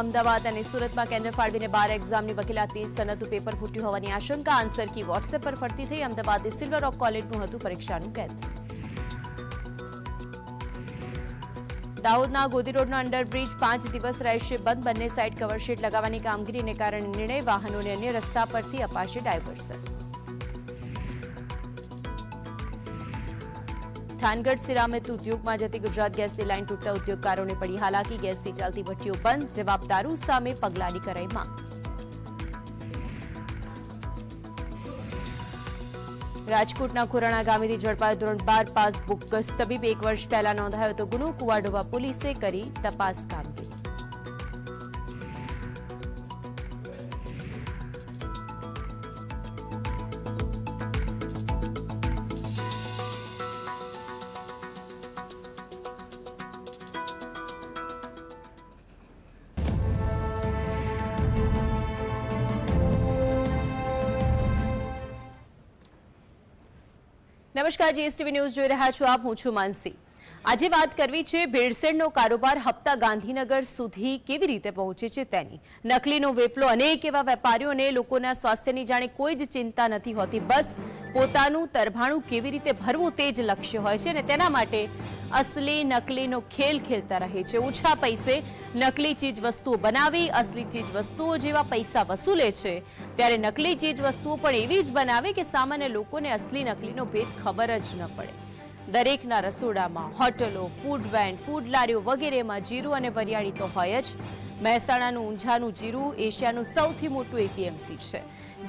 અમદાવાદ અને સુરતમાં કેન્દ્ર ફાળવીને બાર એક્ઝામની વકીલાતની સનતું પેપર ફૂટ્યું હોવાની આશંકા. આન્સર કી વોટ્સએપ પર ફરતી થઈ અમદાવાદની સિલ્વર રોક કોલેજનું હતું પરીક્ષાનું કેન્દ્ર દાહોદના ગોદી રોડનો અંડરબ્રિજ પાંચ દિવસ રહેશે બંધ. બંને સાઇડ કવરશીટ લગાવવાની કામગીરીને કારણે નિર્ણય વાહનોને અન્ય રસ્તા પરથી અપાશે ડાયવર્સન થાનગઢ સિરામિત ઉદ્યોગમાં જતી ગુજરાત ગેસની લાઇન તૂટતા ઉદ્યોગકારોને પડી. હાલાકી ગેસથી ચાલતી ભઠ્ઠીઓ બંધ, જવાબદારો સામે પગલાંની કરાઈ માંગ. રાજકોટના ખોરાણા ગામેથી ઝડપાયો ધોરણ બાર પાસ બુક તબીબ. એક વર્ષ પહેલા નોંધાયો હતો ગુનો. કુવાડોવા પોલીસે કરી તપાસ કામગીરી. નમસ્કાર જીએસટીવી ન્યૂઝ જોઈ રહ્યા છો આપ હું છું માનસી. આજે વાત કરવી છે ભેળસેળનો કારોબાર હપ્તા ગાંધીનગર સુધી કેવી રીતે પહોંચે છે તેની. નકલીનો વેપલો અનેક એવા વેપારીઓને લોકોના સ્વાસ્થ્યની જાણે કોઈ જ ચિંતા નથી હોતી. બસ પોતાનું તરભાણું કેવી રીતે ભરવું તે જ લક્ષ્ય હોય છે અને તેના માટે અસલી નકલીનો ખેલ ખેલતા રહે છે. ઓછા પૈસે નકલી ચીજ વસ્તુઓ બનાવી, અસલી ચીજ વસ્તુઓ જેવા પૈસા વસૂલે છે. ત્યારે નકલી ચીજ વસ્તુઓ પણ એવી જ બનાવે કે સામાન્ય લોકોને અસલી નકલીનો ભેદ ખબર જ ન પડે. દરેકના રસોડામાં હોટલો ફૂડ વેન ફૂડ લારીઓ વગેરેમાં જીરું અને વરિયાળી તો હોય જ. મહેસાણાનું ઊંઝાનું જીરું એશિયાનું સૌથી મોટું એપીએમસી છે,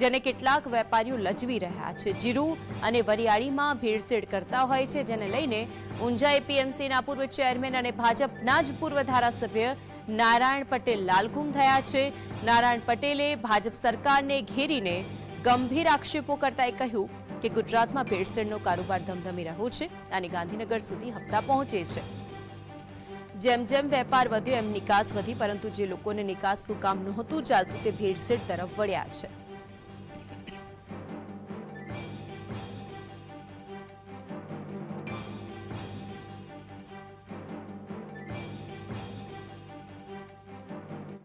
જેને કેટલાક વેપારીઓ લજવી રહ્યા છે. જીરું અને વરિયાળીમાં ભેળસેળ કરતા હોય છે, જેને લઈને ઊંઝા એપીએમસીના પૂર્વ ચેરમેન અને ભાજપના જ પૂર્વ ધારાસભ્ય નારાયણ પટેલ લાલઘુમ થયા છે. નારાયણ પટેલે ભાજપ સરકારને ઘેરીને ગંભીર આક્ષેપો કરતા કહ્યું કે ગુજરાતમાં ભેળસેળનો કારોબાર ધમધમી રહ્યો છે અને ગાંધીનગર સુધી હપ્તા પહોંચે છે. જેમ જેમ વેપાર વધ્યો, એમ નિકાસ વધી, પરંતુ જે લોકોને નિકાસનું કામ નહોતું ચાલતું, તે ભેળસેળ તરફ વળ્યા છે.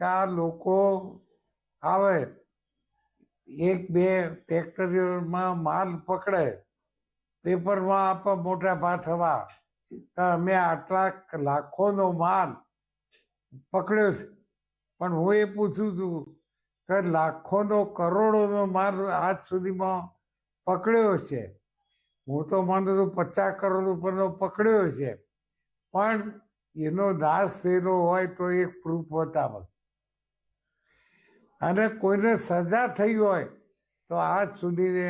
આ લોકો આવે એક બે ફેક્ટરીઓમાં માલ પકડે, પેપરમાં આપ મોટા ભાથવા તો અમે આટલા લાખોનો માલ પકડ્યો છે. પણ હું એ પૂછું છું કે લાખોનો, કરોડોનો માલ આજ સુધીમાં પકડ્યો છે? હું તો માનું છું પચાસ કરોડ ઉપરનો પકડ્યો છે. પણ એનો નાશ થયેલો હોય તો એક પ્રૂફ બતાવે અને કોઈને સજા થઈ હોય તો આજ સુધીને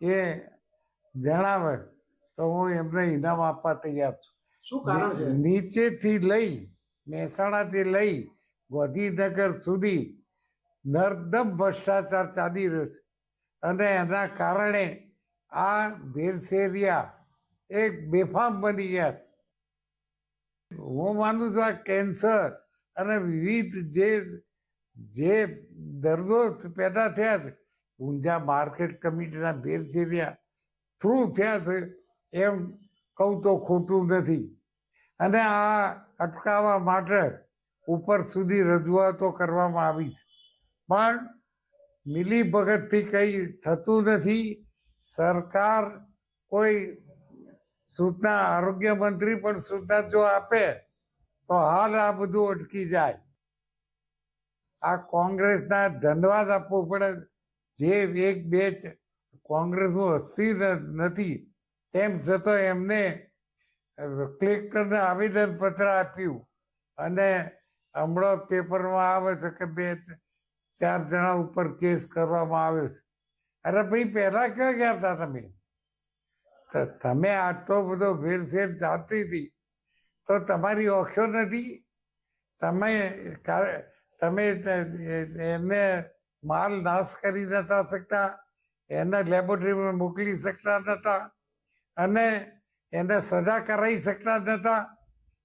એ જણાવે તો હું એમને ઇનામ આપવા તૈયાર છું. નીચેથી લઈ મહેસાણાથી લઈ ગાંધીનગર સુધી નર્દમ ભ્રષ્ટાચાર ચાલી રહ્યો છે. અને એના કારણે આ ભેરસેરિયા એક બેફામ બની ગયા છે. હું માનું છું આ કેન્સર અને વિવિધ જે જે દર્દો પેદા થયા છે, ઊંઝા માર્કેટ કમિટીના ભેરસેરિયા થ્રુ થયા છે, એમ કહું તો ખોટું નથી. અને આ અટકાવવા માટે ઉપર સુધી રજૂઆતો કરવામાં આવી છે. પણ મિલી ભગતથી કંઈ થતું નથી. સરકાર કોઈ સૂચના આરોગ્ય મંત્રી પણ સૂચના જો આપે, તો હાલ આ બધું અટકી જાય. આ કોંગ્રેસના ધન્યવાદ આપવો પડે. જે એક, બે કોંગ્રેસનું અસ્તિત્વ નથી, તેમ છતાં એમને કલેક્ટરને આવેદન પત્ર આપ્યું અને હમણાં પેપરમાં આવે છે કે બે, ચાર જણા ઉપર કેસ કરવામાં આવ્યો છે. અરે ભાઈ, પહેલા ક્યાં ગયા હતા તમે? તમે આટલો બધો ભેરસેર ચાલતી હતી. તો તમારી ઓખ્યો નથી? તમે તમે એને માલ નાશ કરી નતા શકતા, એને લેબોરેટરીમાં મોકલી શકતા નતા અને એને સજા કરાવી શકતા નતા.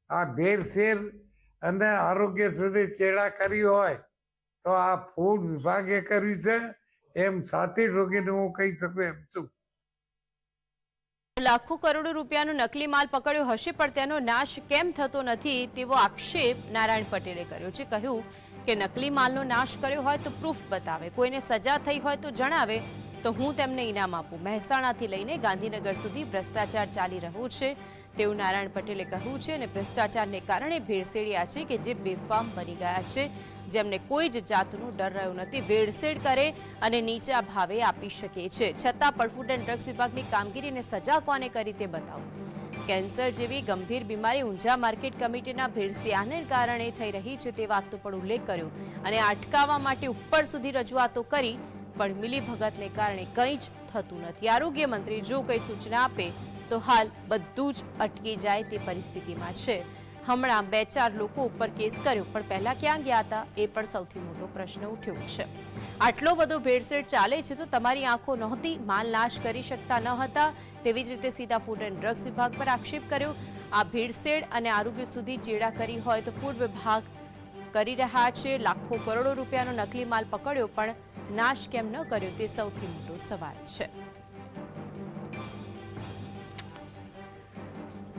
આ ભેરસેર અને આરોગ્ય સુધી ચેડા કરી હોય તો આ ફૂડ વિભાગે કર્યું છે. એમ સાથે રોગીને હું કહી શકું એમ છું. લાખો કરોડો રૂપિયાનો નકલી માલ પકડ્યો હશે પણ તેનો નાશ કેમ થતો નથી તેવો આક્ષેપ નારાયણ પટેલે કર્યો છે. કહ્યું કે નકલી માલનો નાશ કર્યો હોય તો પ્રૂફ બતાવે. કોઈને સજા થઈ હોય તો જણાવે. તો હું તેમને ઇનામ આપું. મહેસાણાથી લઈને ગાંધીનગર સુધી ભ્રષ્ટાચાર ચાલી રહ્યો છે. તેવું નારાયણ પટેલે કહ્યું છે અને ભ્રષ્ટાચારને કારણે ભેળસેળ્યા છે કે જે બેફામ બની ગયા છે. જેમને કોઈ જ જાતનું ડર રહ્યું નથી. ભેળસેળ કરે અને નીચા ભાવે આપી શકે છે. છતાં પણ એન્ડ ડ્રગ્સ વિભાગની કામગીરીને સજા કોને કરી તે બતાવો? કેન્સર જેવી ગંભીર બીમારી ઊંઝા માર્કેટ કમિટીના ભેળસિયાને કારણે થઈ રહી છે તે વાતનો પણ ઉલ્લેખ કર્યો. અને અટકાવવા માટે ઉપર સુધી રજૂઆતો કરી, પણ મિલીભગતને કારણે કંઈ જ થતું નથી. આરોગ્ય મંત્રી જો કંઈ સૂચના આપે, તો હાલ બધું જ અટકી જાય તે પરિસ્થિતિમાં છે. હમણાં બે ચાર લોકો ઉપર કેસ કર્યો, પણ પહેલા ક્યાં ગયા હતા, એ પણ સૌથી મોટો પ્રશ્ન ઉઠ્યો છે. આટલો બધો ભેળસેળ ચાલે છે તો તમારી આંખો નહોતી, માલ નાશ કરી શકતા ન હતા તેવી જ રીતે સીધા ફૂડ એન્ડ ડ્રગ્સ વિભાગ પર આક્ષેપ કર્યો. આ ભીડસેડ અને આરોગ્ય સુધી ચેડા કરી હોય તો ફૂડ વિભાગ કરી રહ્યા છે. લાખો કરોડો રૂપિયાનો નકલી માલ પકડ્યો, પણ નાશ કેમ ન કર્યો તે સૌથી મોટો સવાલ છે.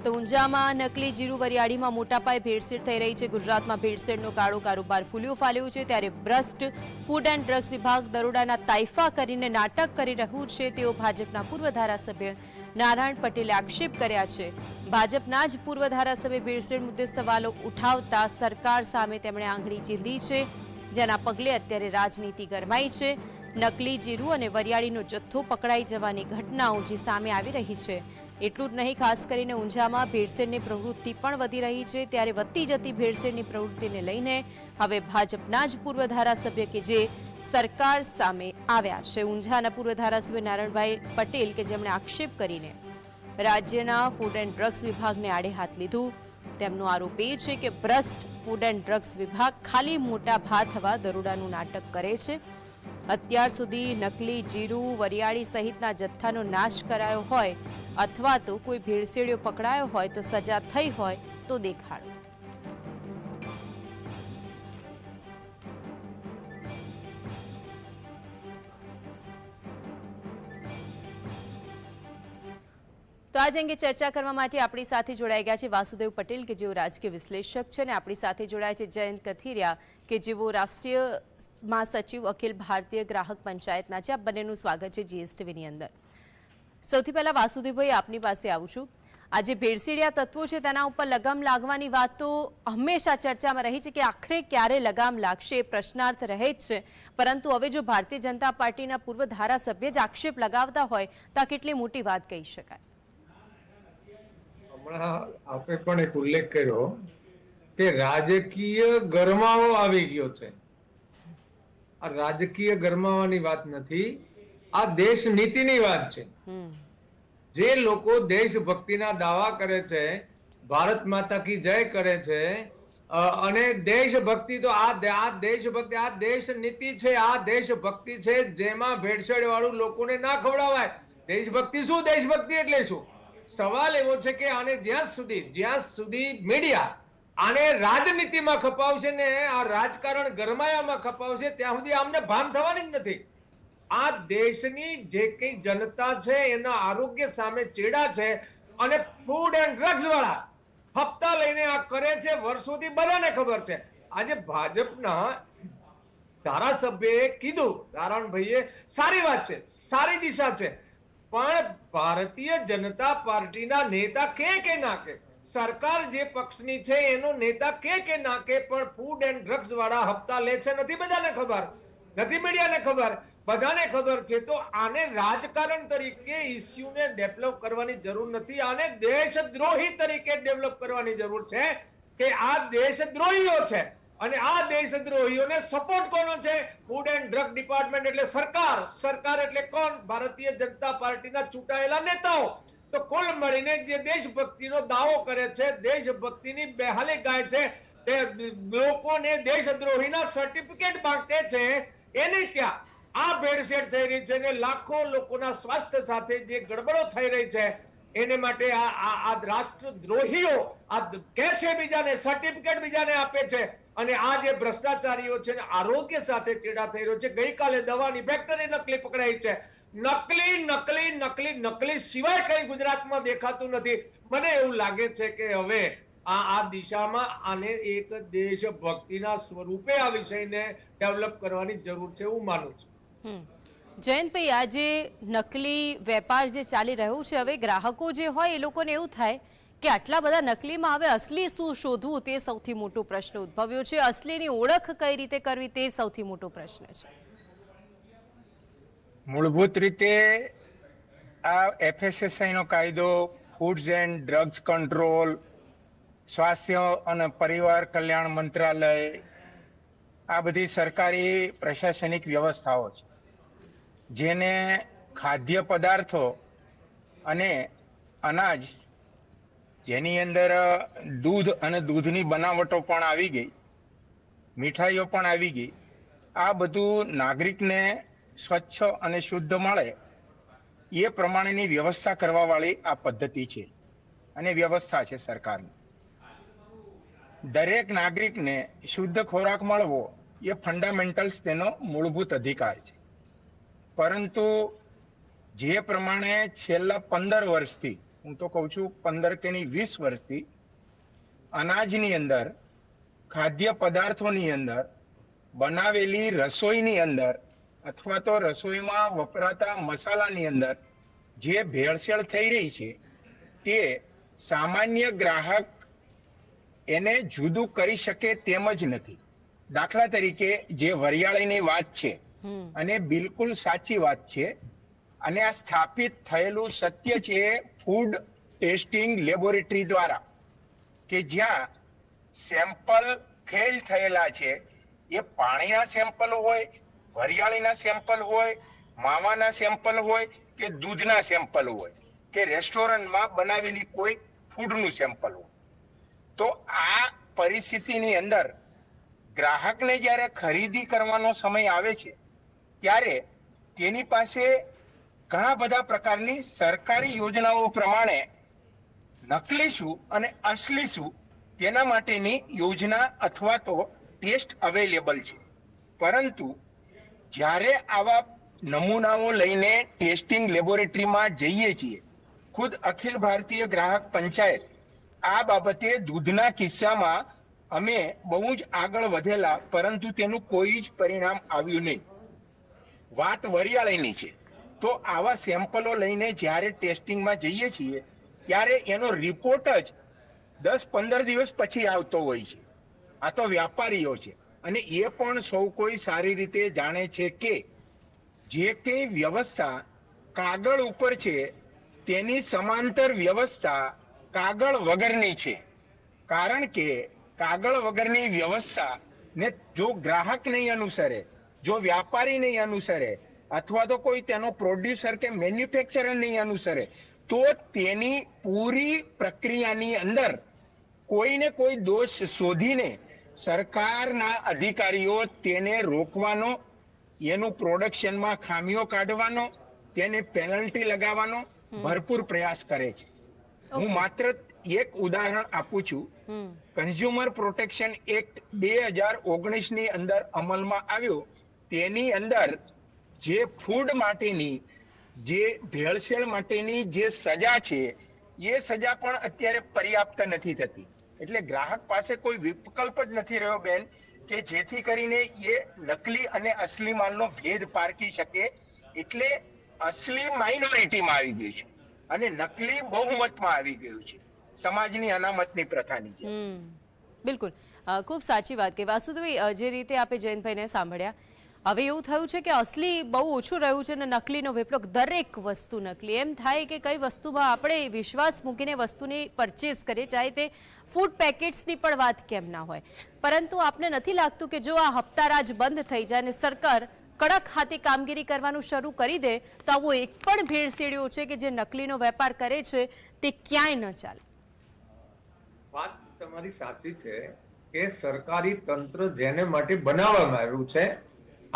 તો ઊંઝામાં નકલી જીરું વરિયાળીમાં મોટા પાયે ભેળસેળ થઈ રહી છે. ગુજરાતમાં ભેળસેળનો કાળો કારોબાર ફૂલ્યો ફાલ્યો છે. ત્યારે ભ્રષ્ટ ફૂડ એન્ડ ડ્રગ્સ વિભાગ દરોડાના તાઇફા કરીને નાટક કરી રહ્યું છે. તેઓ ભાજપના પૂર્વ ધારાસભ્ય નારાયણ પટેલે આક્ષેપ કર્યા છે. ભાજપના જ પૂર્વ ધારાસભ્ય ભેળસેળ મુદ્દે સવાલો ઉઠાવતા સરકાર સામે તેમણે આંગળી ચીંધી છે. જેના પગલે અત્યારે રાજનીતિ ગરમાઈ છે. નકલી જીરું અને વરિયાળીનો જથ્થો પકડાઈ જવાની ઘટનાઓ જે સામે આવી રહી છે. એટલું જ નહીં, ખાસ કરીને ઊંઝામાં ભેળસેળની પ્રવૃત્તિ પણ વધી રહી છે. ત્યારે વધતી જતી ભેળસેળની પ્રવૃત્તિને લઈને હવે ભાજપના જ પૂર્વ ધારાસભ્ય કે જે સરકાર સામે આવ્યા છે. ઊંઝાના પૂર્વ ધારાસભ્ય નારાયણભાઈ પટેલ કે જેમણે આક્ષેપ કરીને રાજ્યના ફૂડ એન્ડ ડ્રગ્સ વિભાગને આડે હાથ લીધું, તેમનો આરોપ એ છે કે ભ્રષ્ટ ફૂડ એન્ડ ડ્રગ્સ વિભાગ ખાલી મોટા ભા થવા દરોડાનું નાટક કરે છે. અત્યાર સુધી નકલી જીરું, વરિયાળી સહિતના જથ્થાનો નાશ કરાયો હોય અથવા તો કોઈ ભેળસેળિયો પકડાયો હોય તો સજા થઈ હોય તો દેખાડો. તો આજ અંગે ચર્ચા કરવા માટે આપણી સાથે જોડાઈ ગયા છે વાસુદેવ પટેલ, કે જેઓ રાજકીય વિશ્લેષક છે, અને આપણી સાથે જોડાયા છે જયંત કથિરિયા, કે જેઓ રાષ્ટ્રીય મહાસચિવ અખિલ ભારતીય ગ્રાહક પંચાયતના છે. આ બંનેનું સ્વાગત છે જીએસટીવીની અંદર. સૌથી પહેલાં વાસુદેવભાઈ, આપની પાસે આવું છું. આજે ભેળસીડિયા તત્વો છે તેના ઉપર લગામ લાગવાની વાત તો હંમેશા ચર્ચામાં રહી છે કે આખરે ક્યારે લગામ લાગશે, પ્રશ્નાર્થ રહે જ છે. પરંતુ હવે જો ભારતીય જનતા પાર્ટીના પૂર્વ ધારાસભ્ય જ આક્ષેપ લગાવતા હોય, તો આ કેટલી મોટી વાત કહી શકાય? હમણાં આપે પણ એક ઉલ્લેખ કર્યો કે રાજકીય ગરમાવો આવી ગયો છે. આ રાજકીય ગરમાવાની વાત નથી આ દેશ નીતિની વાત છે. જે લોકો દેશભક્તિના દાવા કરે છે ભારત માતા કી જય કરે છે અને દેશભક્તિ તો આ આ દેશભક્તિ આ દેશ નીતિ છે આ દેશભક્તિ છે જેમાં ભેળસેળ વાળું લોકોને ના ખવડાવાય. દેશભક્તિ શું? દેશભક્તિ એટલે શું? સવાલ એવો છે કે આને જ્યાં સુધી જ્યાં સુધી મીડિયા આને રાજનીતિમાં ખપાવશે ને આ રાજકારણ ગરમાયામાં ખપાવશે, ત્યાં સુધી આમને ભાન થવાની જ નથી. આ દેશની જે કઈ જનતા છે, એના આરોગ્ય સામે ચેડા છે અને ફૂડ એન્ડ ડ્રગ્સ વાળા હપ્તા લઈને આ કરે છે, વર્ષોથી બધાને ખબર છે. આજે ભાજપના ધારાસભ્યએ કીધું, નારાયણભાઈએ, સારી વાત છે, સારી દિશા છે. પણ ભારતીય જનતા પાર્ટીના નેતા કે કે ના સરકાર જે પક્ષની છે, એનો નેતા કે કે ના પણ ફૂડ એન્ડ ડ્રગ્સ વાળા હપ્તા લે છે નથી બધાને ખબર? નથી મીડિયાને ખબર? બધાને ખબર છે. તો આને રાજકારણ તરીકે ઇસ્યુને ડેવલપ કરવાની જરૂર નથી. આને દેશદ્રોહી તરીકે ડેવલપ કરવાની જરૂર છે કે આ દેશદ્રોહીઓ છે. અને આ દેશદ્રોહીઓને સપોર્ટ કોનો છે? ફૂડ એન્ડ ડ્રગ ડિપાર્ટમેન્ટ એટલે સરકાર. સરકાર એટલે કોણ? ભારતીય જનતા પાર્ટીના ચૂંટાયેલા નેતાઓ. તો કુલ મળીને જે દેશભક્તિનો દાવો કરે છે, દેશભક્તિની બેહાલી ગાય છે, તે લોકોને દેશદ્રોહીના સર્ટિફિકેટ માંગે છે. એને ત્યાં આ ભેળસેળ થઈ રહી છે ને લાખો લોકોના સ્વાસ્થ્ય સાથે જે ગડબડો થઈ રહી છે એને માટે આ રાષ્ટ્રદ્રોહીઓ આ કે છે બીજાને સર્ટિફિકેટ બીજાને આપે છે. અને આ જે ભ્રષ્ટાચારીઓ છે આરોગ્ય સાથે ચેડા થઈ રહ્યો છે. ગઈકાલે દવાની ફેક્ટરી નકલી પકડાઈ છે. નકલી નકલી નકલી નકલી સિવાય કઈ ગુજરાતમાં દેખાતું નથી. મને એવું લાગે છે કે હવે આ આ દિશામાં આને એક દેશભક્તિના સ્વરૂપે આ વિષયને ડેવલપ કરવાની જરૂર છે હું માનું છું. જયંતભાઈ આજે નકલી વેપાર જે ચાલી રહ્યો છે, હવે ગ્રાહકો જે હોય એ લોકોને એવું થાય કે આટલા બધા નકલીમાં હવે અસલી શું શોધવું તે સૌથી મોટો પ્રશ્ન ઉદ્ભવ્યો છે. અસલીની ઓળખ કઈ રીતે કરવી તે સૌથી મોટો પ્રશ્ન છે. મૂળભૂત રીતે આ એફએસએસઆઈનો કાયદો ફૂડ્સ એન્ડ ડ્રગ્સ કંટ્રોલ સ્વાસ્થ્ય અને પરિવાર કલ્યાણ મંત્રાલય, આ બધી સરકારી પ્રશાસનિક વ્યવસ્થાઓ છે. જેને ખાદ્ય પદાર્થો અને અનાજ જેની અંદર દૂધ અને દૂધની બનાવટો પણ આવી ગઈ, મીઠાઈઓ પણ આવી ગઈ, આ બધું નાગરિકને સ્વચ્છ અને શુદ્ધ મળે એ પ્રમાણેની વ્યવસ્થા કરવાવાળી આ પદ્ધતિ છે અને વ્યવસ્થા છે સરકારની. દરેક નાગરિકને શુદ્ધ ખોરાક મળવો એ ફંડામેન્ટલ્સ તેનો મૂળભૂત અધિકાર છે. પરંતુ જે પ્રમાણે છેલ્લા પંદર વર્ષથી, હું તો કહું છું પંદર કે ની વીસ વર્ષથી, અનાજની અંદર, ખાદ્ય પદાર્થોની અંદર, બનાવેલી રસોઈની અંદર, અથવા તો રસોઈમાં વપરાતા મસાલાની અંદર જે ભેળસેળ થઈ રહી છે, તે સામાન્ય ગ્રાહક એને જુદું કરી શકે તેમ જ નથી. દાખલા તરીકે જે વરિયાળીની વાત છે અને બિલકુલ સાચી વાત છે. અને આ સ્થાપિત થયેલું સત્ય છે ફૂડ ટેસ્ટિંગ લેબોરેટરી દ્વારા. કે જ્યાં સેમ્પલ ફેલ થયેલા છે. એ પાણીના સેમ્પલ હોય, વરિયાળીના સેમ્પલ હોય, માવાના સેમ્પલ હોય કે દૂધના સેમ્પલ હોય. કે રેસ્ટોરન્ટમાં બનાવેલી કોઈ ફૂડનું સેમ્પલ હોય. તો આ પરિસ્થિતિની અંદર ગ્રાહકને જ્યારે ખરીદી કરવાનો સમય આવે છે ત્યારે તેની પાસે ઘણા બધા પ્રકારની સરકારી યોજનાઓ પ્રમાણે નકલી શું અને અસલી શું તેના માટેની યોજના અથવા તો ટેસ્ટ અવેલેબલ છે. પરંતુ જ્યારે આવા નમૂનાઓ લઈને ટેસ્ટિંગ લેબોરેટરીમાં જઈએ છીએ, ખુદ અખિલ ભારતીય ગ્રાહક પંચાયત આ બાબતે દૂધના કિસ્સામાં અમે બહુ જ આગળ વધેલા, પરંતુ તેનું કોઈ જ પરિણામ આવ્યું નહીં. વાત વરિયાળીની છે. તો આવા સેમ્પલો લઈને જ્યારે ટેસ્ટિંગમાં જઈએ છીએ, ત્યારે એનો રિપોર્ટ જ દસ પંદર દિવસ પછી આવતો હોય છે. આ તો વ્યાપારીઓ છે. અને એ પણ સૌ કોઈ સારી રીતે જાણે છે કે જે કંઈ વ્યવસ્થા કાગળ ઉપર છે, તેની સમાંતર વ્યવસ્થા કાગળ વગરની છે. કારણ કે કાગળ વગરની વ્યવસ્થા ને જો ગ્રાહક નહીં અનુસરે જો વ્યાપારી નહીં અનુસરે અથવા તો કોઈ તેનો પ્રોડ્યુસર કે મેન્યુફેક્ચરર નહીં અનુસરે તો તેની પૂરી પ્રક્રિયાની અંદર કોઈને કોઈ દોષ શોધીને સરકારના અધિકારીઓ તેને રોકવાનો એનું પ્રોડક્શનમાં ખામીઓ કાઢવાનો તેને પેનલ્ટી લગાવવાનો ભરપૂર પ્રયાસ કરે છે. હું માત્ર એક ઉદાહરણ આપું છું. કન્ઝ્યુમર પ્રોટેક્શન એક્ટ બે હજાર ઓગણીસની અંદર અમલમાં આવ્યો. તેની અંદર જે ફૂડ માટેની, જે ભેળસેળ માટેની જે સજા છે, એ સજા પણ અત્યારે પર્યાપ્ત નથી થતી. એટલે ગ્રાહક પાસે કોઈ વિકલ્પ જ નથી રહ્યો બેન, કે જેથી કરીને એ નકલી અને અસલી માલનો ભેદ પારખી શકે. એટલે અસલી માઇનોરિટીમાં આવી ગયું છે. અને નકલી બહુમતમાં આવી ગયું છે. સમાજની અનામતની પ્રથાની છે બિલકુલ. ખૂબ સાચી વાત કે વાસુદેવી જે રીતે આપે જયંતભાઈને સાંભળ્યા હવે એવું થયું છે કે અસલી બહુ ઓછું રહ્યું છે અને નકલીનો વેપલો દરેક વસ્તુ નકલી. એમ થાય કે કઈ વસ્તુમાં આપણે વિશ્વાસ મૂકીને વસ્તુની પરચેસ કરીએ, ચાહે તે ફૂડ પેકેટ્સની પણ વાત કેમ ના હોય. પરંતુ આપને નથી લાગતું કે જો આ હપ્તારાજ બંધ થઈ જાય અને સરકાર કડક હાથે કામગીરી કરવાનું શરૂ કરી દે, તો આવો એક પણ ભેળસેળ્યો છે કે જે નકલીનો વેપાર કરે છે, તે ક્યાંય ન ચાલે. વાત તમારી સાચી છે કે સરકારી તંત્ર જેને માટે બનાવવામાં આવ્યું છે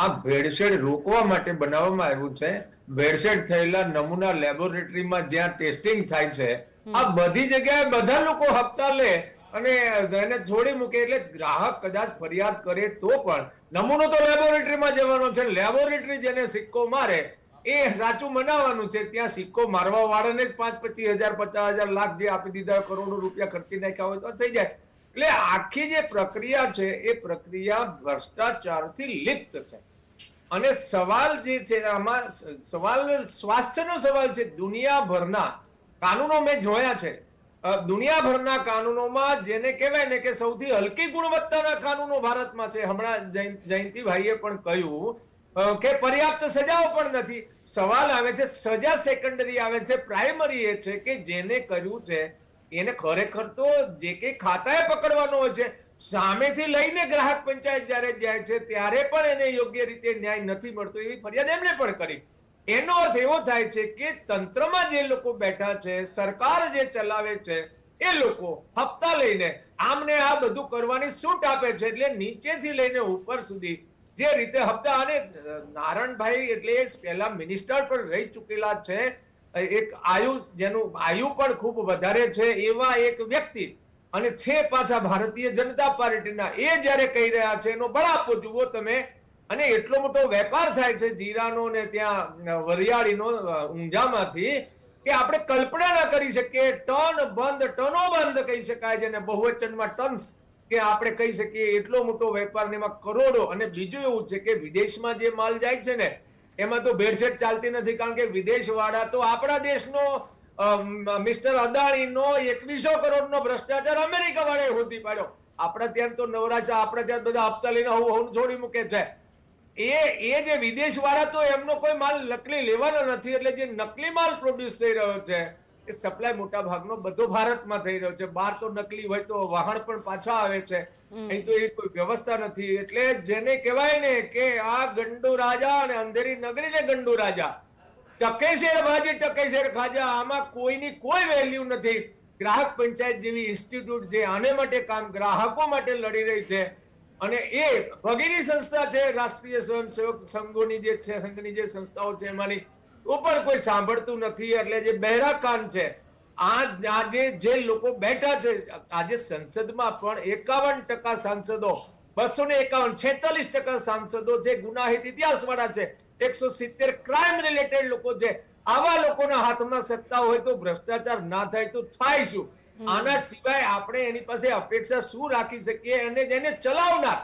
આ ભેળસેળ રોકવા માટે બનાવવામાં આવ્યું છે. ભેળસેળ થયેલા નમૂના લેબોરેટરીમાં જ્યાં ટેસ્ટિંગ થાય છે આ બધી જગ્યાએ બધા લોકો હપ્તા લે અને એને છોડી મૂકે એટલે ગ્રાહક કદાચ ફરિયાદ કરે તો પણ નમૂનો તો લેબોરેટરીમાં જવાનો છે. લેબોરેટરી જેને સિક્કો મારે એ સાચું મનાવવાનું છે. ત્યાં સિક્કો મારવા વાળાને જ પાંચ પચીસ હજાર પચાસ હજાર લાખ જે આપી દીધા કરોડો રૂપિયા ખર્ચી નાખ્યા હોય તો થઈ જાય. એટલે આખી જે પ્રક્રિયા છે એ પ્રક્રિયા ભ્રષ્ટાચારથી લિપ્ત છે. અને સવાલ જે છે, આમાં સવાલ, સ્વાસ્થ્યનો સવાલ છે, દુનિયાભરના કાનૂનો મેં જોયા છે. દુનિયાભરના કાનૂનોમાં જેને કહેવાય ને કે સૌથી હલકી ગુણવત્તાના કાનૂનો ભારતમાં છે, હમણાં જયંત- જયંતિભાઈએ પણ કહ્યું કે પર્યાપ્ત સજાઓ પણ નથી. સવાલ આવે છે, સજા સેકન્ડરી આવે છે, પ્રાઇમરી એ છે કે જેને કર્યું છે, એને ખરેખર તો જે કે ખાતાએ પકડવાનો હોય છે સામેથી લઈને ગ્રાહક પંચાયત જ્યારે જાય છે, ત્યારે પણ એને યોગ્ય રીતે ન્યાય નથી મળતો. એવી ફરિયાદ એમણે પણ કરી. એનો અર્થ એવો થાય છે કે તંત્રમાં જે લોકો બેઠા છે, સરકાર જે ચલાવે છે, એ લોકો હપ્તા લઈને આમને આ બધું કરવાની છૂટ આપે છે એટલે નીચેથી લઈને ઉપર સુધી જે રીતે હપ્તા અને નારણભાઈ એટલે પહેલા મિનિસ્ટર પણ રહી ચૂકેલા છે. એક આયુ, જેનું આયુ પણ ખૂબ વધારે છે એવા એક વ્યક્તિ અને છે પાછા ભારતીય જનતા પાર્ટીના. એ જ્યારે કહી રહ્યા છે, એનો બળાપો જુઓ તમે. અને એટલો મોટો વેપાર થાય છે જીરાનો ને ત્યાં વરિયાળીનો ઊંઝામાંથી, કે આપણે કલ્પના ના કરી શકીએ, ટન બંધ, ટનો બંધ કહી શકાય જેને બહુવચનમાં ટન્સ, કે આપણે કહી શકીએ એટલો મોટો વેપાર ને એમાં કરોડો. અને બીજું એવું છે કે વિદેશમાં જે માલ જાય છે ને, એમાં તો ભેળસેળ ચાલતી નથી, કારણ કે વિદેશ વાળા તો આપણા દેશનો મિસ્ટર અદાણીનો એકવીસો કરોડનો ભ્રષ્ટાચાર અમેરિકા વાળાએ હોધી પાડ્યો. આપણે ત્યાં તો નવરાજા આપણે ત્યાં બધા હપ્તા લઈને હું હું છોડી મૂકે છે. એ એ જે વિદેશ વાળા તો એમનો કોઈ માલ નકલી લેવાનો નથી એટલે જે નકલી માલ પ્રોડ્યુસ થઈ રહ્યો છે એ સપ્લાય મોટા ભાગનો બધો ભારતમાં થઈ રહ્યો છે. બહાર તો નકલી હોય તો વાહન પણ પાછા આવે છે. અહીં તો એ કોઈ વ્યવસ્થા નથી. એટલે જેને કહેવાય ને કે આ ગંડુ રાજા અને અંધેરી નગરી ને ગંડુ રાજા ટકે ભાજી ટકે ખાજા, આમાં કોઈની કોઈ વેલ્યુ નથી. ગ્રાહક પંચાયત જેવી ઇન્સ્ટિટ્યૂટ જે આને માટે કામ ગ્રાહકો માટે લડી રહી છે અને એ ભગીની સંસ્થા છે, રાષ્ટ્રીય સ્વયંસેવક સંઘોની જે છે, સંઘની જે સંસ્થાઓ છે એમાંની, તો કોઈ સાંભળતું નથી. એટલે જે બહેરા કાન છે આ આજે જે લોકો બેઠા છે, આજે સંસદમાં પણ એકાવન ટકા સાંસદો, બસો ને એકાવન, છેતાલીસ ટકા સાંસદો જે ગુનાહિત ઇતિહાસ વાળા છે એકસો સિત્તેર ક્રાઇમ રિલેટેડ લોકો છે આવા લોકોના હાથમાં સત્તા હોય તો ભ્રષ્ટાચાર ના થાય તો થાય શું? આના સિવાય આપણે એની પાસે અપેક્ષા શું રાખી શકીએ અને જેને ચલાવનાર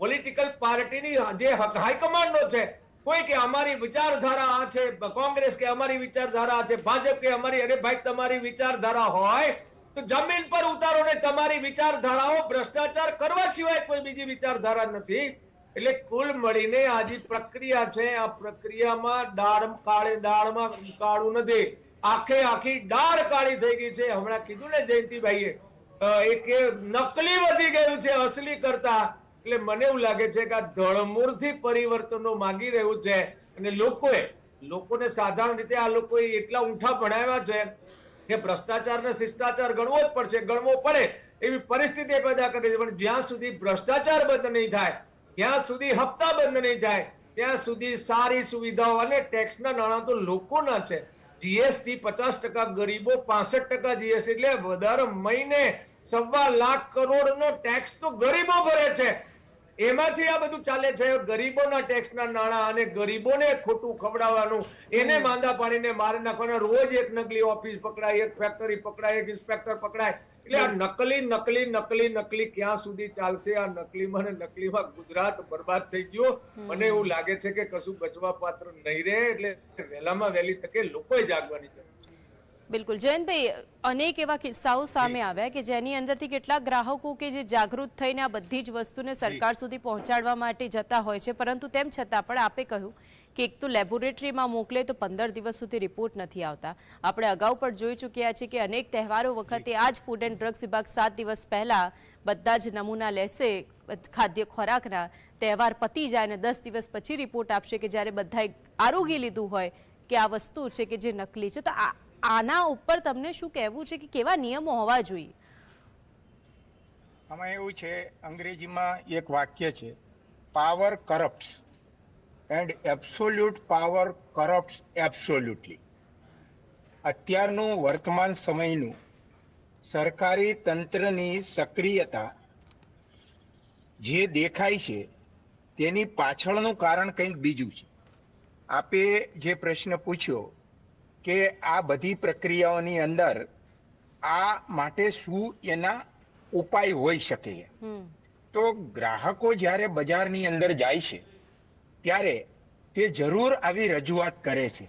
પોલિટિકલ પાર્ટીની જે હાઈકમાન્ડનો છે કોઈ કે અમારી વિચારધારા આ છે કોંગ્રેસ કે અમારી વિચારધારા છે ભાજપ કે અમારી અરે ભાઈ તમારી વિચારધારા હોય તો જમીન પર ઉતારો ને તમારી વિચારધારાઓ ભ્રષ્ટાચાર કરવા સિવાય કોઈ બીજી વિચારધારા નથી. એટલે કુલ મળીને આ જે પ્રક્રિયા છે. આ પ્રક્રિયામાં દાળ કાળે દાળમાં કાળું નથી. આખે આખી દાળ કાળી થઈ ગઈ છે. હમણાં કીધું ને જયંતિભાઈએ એક નકલી વધી ગયું છે અસલી કરતા. એટલે મને એવું લાગે છે કે આ ધળમૂળથી પરિવર્તનો માંગી રહ્યું છે. અને લોકોએ, લોકોને સાધારણ રીતે આ લોકોએ એટલા ઊંઠા ભણાવ્યા છે કે ભ્રષ્ટાચાર ને શિષ્ટાચાર ગણવો જ પડશે. ગણવો પડે એવી પરિસ્થિતિ પેદા કરી છે. પણ જ્યાં સુધી ભ્રષ્ટાચાર બંધ નહીં થાય ત્યાં સુધી હપ્તા બંધ નહીં જાય. ત્યાં સુધી સારી સુવિધાઓ અને ટેક્સના નાણાં તો લોકોના છે. જીએસટી પચાસ ટકા, ગરીબો પાસઠ ટકા જીએસટી એટલે વધારે મહિને સવા લાખ કરોડનો ટેક્સ તો ગરીબો ભરે છે. એમાંથી આ બધું ચાલે છે. ગરીબોના ટેક્સના નાણાં અને ગરીબોને ખોટું ખવડાવવાનું. એને માંદા પાડીને મારી નાખવાના. રોજ એક નકલી ઓફિસ પકડાય એક ફેક્ટરી પકડાય એક ઇન્સ્પેક્ટર પકડાય. એટલે આ નકલી નકલી નકલી નકલી ક્યાં સુધી ચાલશે? આ નકલીમાં ને નકલીમાં ગુજરાત બરબાદ થઈ ગયો. મને એવું લાગે છે કે કશું બચવા પાત્ર નહીં રહે. એટલે વહેલામાં વહેલી તકે લોકોએ જાગવાની છે બિલકુલ. જયંતભાઈ અનેક એવા કિસ્સાઓ સામે આવ્યા કે જેની અંદરથી કેટલાક ગ્રાહકો કે જે જાગૃત થઈને આ બધી જ વસ્તુને સરકાર સુધી પહોંચાડવા માટે જતા હોય છે પરંતુ તેમ છતાં પણ આપે કહ્યું કે એક તો લેબોરેટરીમાં મોકલે તો પંદર દિવસ સુધી રિપોર્ટ નથી આવતા. આપણે અગાઉ પણ જોઈ ચૂક્યા છીએ કે અનેક તહેવારો વખતે આ જ ફૂડ એન્ડ ડ્રગ્સ વિભાગ સાત દિવસ પહેલાં બધા જ નમૂના લેશે ખાદ્ય ખોરાકના તહેવાર પતી જાય અને દસ દિવસ પછી રિપોર્ટ આપશે કે જ્યારે બધાએ આરોગી લીધું હોય કે આ વસ્તુ છે કે જે નકલી છે. તો આ આના ઉપર તમને શું કહેવું છે કે કેવા નિયમો હોવા જોઈએ? આમાં એવું છે, અંગ્રેજીમાં એક વાક્ય છે power corrupts and absolute power corrupts absolutely અત્યારનું વર્તમાન સમયનું સરકારી તંત્રની સક્રિયતા જે દેખાય છે, તેની પાછળનું કારણ કંઈક બીજું છે. આપે જે પ્રશ્ન પૂછ્યો કે આ બધી પ્રક્રિયાઓની અંદર આ માટે શું એના ઉપાય હોઈ શકે. તો ગ્રાહકો જ્યારે બજારની અંદર જાય છે ત્યારે તે જરૂર આવી રજૂઆત કરે છે.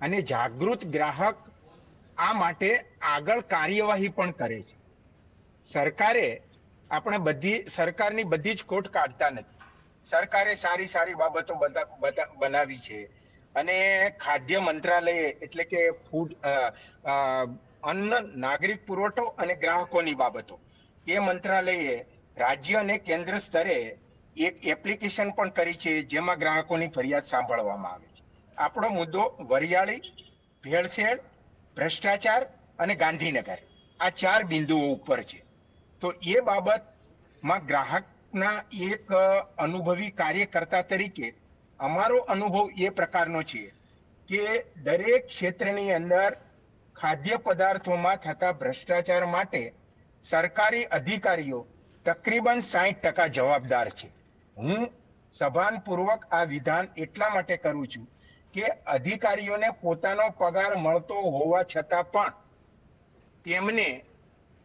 અને જાગૃત ગ્રાહક આ માટે આગળ કાર્યવાહી પણ કરે છે. સરકારે આપણે બધી સરકારની બધી જ ખોટ કાઢતા નથી. સરકારે સારી સારી બાબતો બનાવી છે. અને ખાદ્ય મંત્રાલયે એટલે કે ફૂડ અન્ન, નાગરિક પુરવઠો અને ગ્રાહકોની બાબતો. એ મંત્રાલયે રાજ્ય અને કેન્દ્ર સ્તરે એક એપ્લિકેશન પણ કરી છે, જેમાં ગ્રાહકોની ફરિયાદ સાંભળવામાં આવે છે. આપણો મુદ્દો વરિયાળી, ભેળસેળ, ભ્રષ્ટાચાર અને ગાંધીનગર. આ ચાર બિંદુઓ ઉપર છે. તો એ બાબતમાં ગ્રાહકના એક અનુભવી કાર્યકર્તા તરીકે અમારો અનુભવ એ પ્રકારનો છે કે દરેક ક્ષેત્રની અંદર ખાદ્ય પદાર્થોમાં થતા ભ્રષ્ટાચાર માટે સરકારી અધિકારીઓ તકરીબન સાહીઠ ટકા જવાબદાર છે. હું સભાનપૂર્વક આ વિધાન એટલા માટે કરું છું કે અધિકારીઓને પોતાનો પગાર મળતો હોવા છતાં પણ તેમને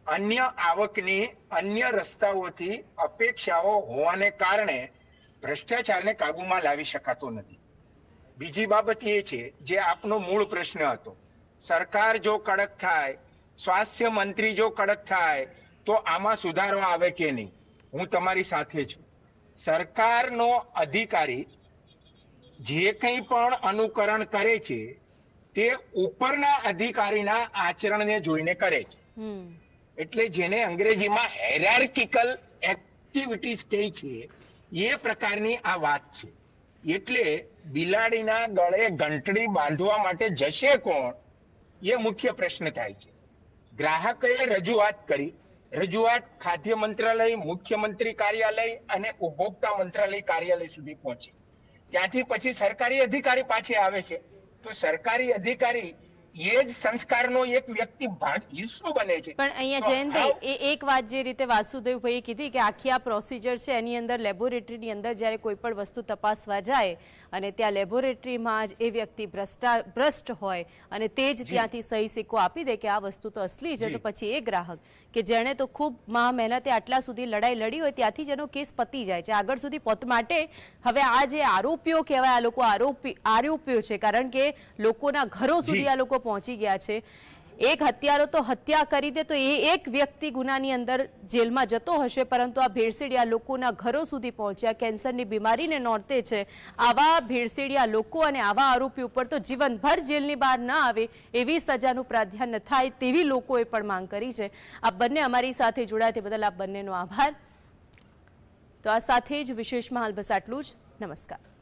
અન્ય આવકની અન્ય રસ્તાઓથી અપેક્ષાઓ હોવાને કારણે ભ્રષ્ટાચારને કાબૂમાં લાવી શકાતો નથી. બીજી બાબત એ છે જે આપનો મૂળ પ્રશ્ન હતો. સરકાર જો કડક થાય સ્વાસ્થ્ય મંત્રી જો કડક થાય તો આમાં સુધારો આવે કે નહીં? હું તમારી સાથે છું. સરકારનો અધિકારી જે કંઈ પણ અનુકરણ કરે છે તે ઉપરના અધિકારીના આચરણને જોઈને કરે છે. એટલે જેને અંગ્રેજીમાં હેરાર્કિકલ એક્ટિવિટીઝ કહે છે એ પ્રકારની આ વાત છે. એટલે બિલાડીના ગળે ઘંટડી બાંધવા માટે જશે કોણ? એ મુખ્ય પ્રશ્ન થાય છે. ગ્રાહકે રજૂઆત કરી. રજૂઆત ખાદ્ય મંત્રાલય, મુખ્યમંત્રી કાર્યાલય અને ઉપભોક્તા મંત્રાલય કાર્યાલય સુધી પહોંચી. ત્યાંથી પછી સરકારી અધિકારી પાછી આવે છે. તો સરકારી અધિકારી એ જ સંસ્કારનો એક વ્યક્તિ ભાગ હિસ્સો બને છે. પણ અહીંયા જયંતભાઈ એ એક વાત જે રીતે વાસુદેવભાઈએ કીધી કે આખી આ પ્રોસિજર છે એની અંદર લેબોરેટરીની અંદર જ્યારે કોઈ પણ વસ્તુ તપાસવા જાય અને ત્યાં લેબોરેટરીમાં જ એ વ્યક્તિ ભ્રષ્ટા ભ્રષ્ટ હોય અને તે જ ત્યાંથી સહી સિક્કો આપી દે કે આ વસ્તુ તો અસલી છે તો પછી એ ગ્રાહક કે જેણે તો ખૂબ મહા મહેનતે આટલા સુધી લડાઈ લડી હોય ત્યાંથી જ એનો કેસ પતી જાય છે. આગળ સુધી પોત માટે હવે આ જે આરોપીઓ કહેવાય આ લોકો આરોપી આરોપીઓ છે કારણ કે લોકોના ઘરો સુધી આ લોકો પહોંચી ગયા છે. એક હત્યારો તો હત્યા કરી દે તો એ એક વ્યક્તિ ગુનાની અંદર જેલમાં જતો હશે, પરંતુ આ ભેળસેડિયા લોકોના ઘરો સુધી પહોંચ્યા. કેન્સરની બીમારીને નોંધે છે. આવા ભેળસેડિયા લોકો અને આવા આરોપી ઉપર તો જીવનભર જેલની બહાર ન આવે એવી સજાનું પ્રાધાન્ય થાય તેવી લોકોએ પણ માંગ કરી છે. આ બંને અમારી સાથે જોડાયા બદલ આ બંનેનો આભાર. તો આ સાથે જ વિશેષમાં હાલ બસ આટલું જ. નમસ્કાર.